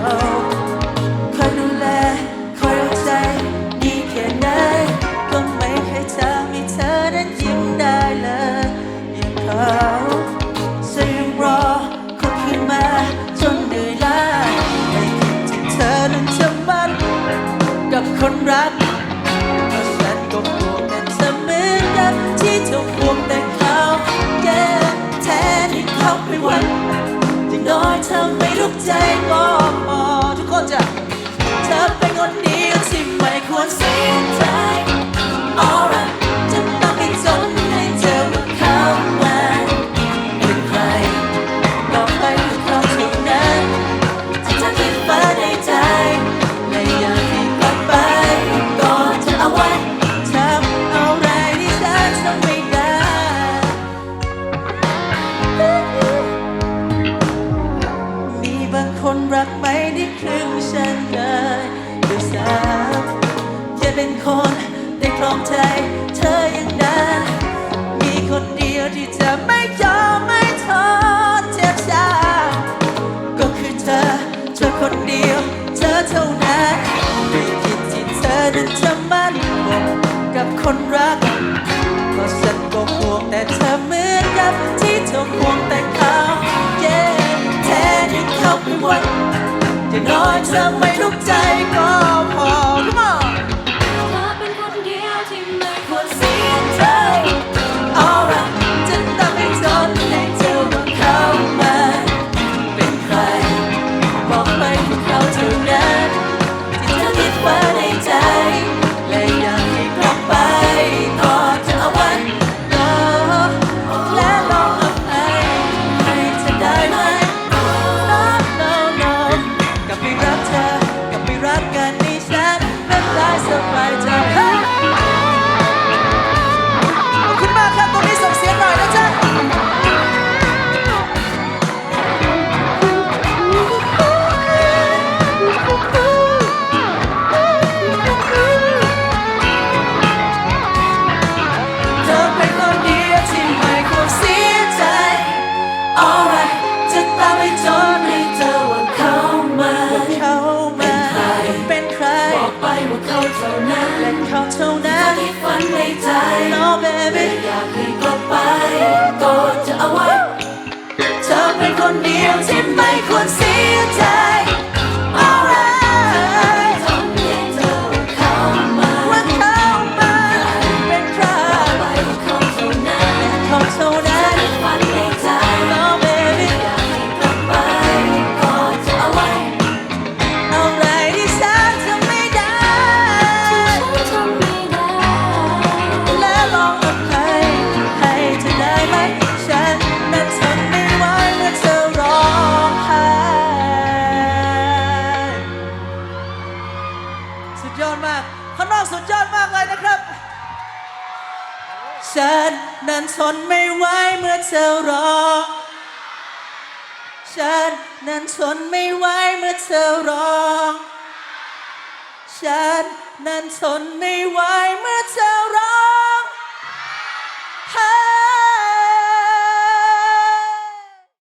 啊 ไม่ทุกใจปอปอทุกคนจะเธอเป็นคนเดียวที่ไม่ควรเสียใจ รักไม่ได้ครึ่งฉันเลยดูสาวจะเป็นคนได้ครองใจเธออย่างนั้นมีคนเดียวที่จะไม่ยอมไม่ท้อเจ็บช้ำก็คือเธอเธอคนเดียว เธอเท่านั้นไม่คิดที่เธอนั้นจะมั่นคงกับคนรักเพราะฉันก็ห่วงแต่เธอเหมือนกับที่เธอห่วงแต่เขาเย้แทนที่เขาเป็นวัน น้อยเธอไม่ลุกใจก็พอ ในใจ No baby อยากให้กลับไป ยอดมากเลยนะครับฉันนั้นทนไม่ไหวเมื่อเธอร้องฉันนั้นทนไม่ไหวเมื่อเธอร้องฉันนั้นทนไม่ไหวเมื่อเธอร้อง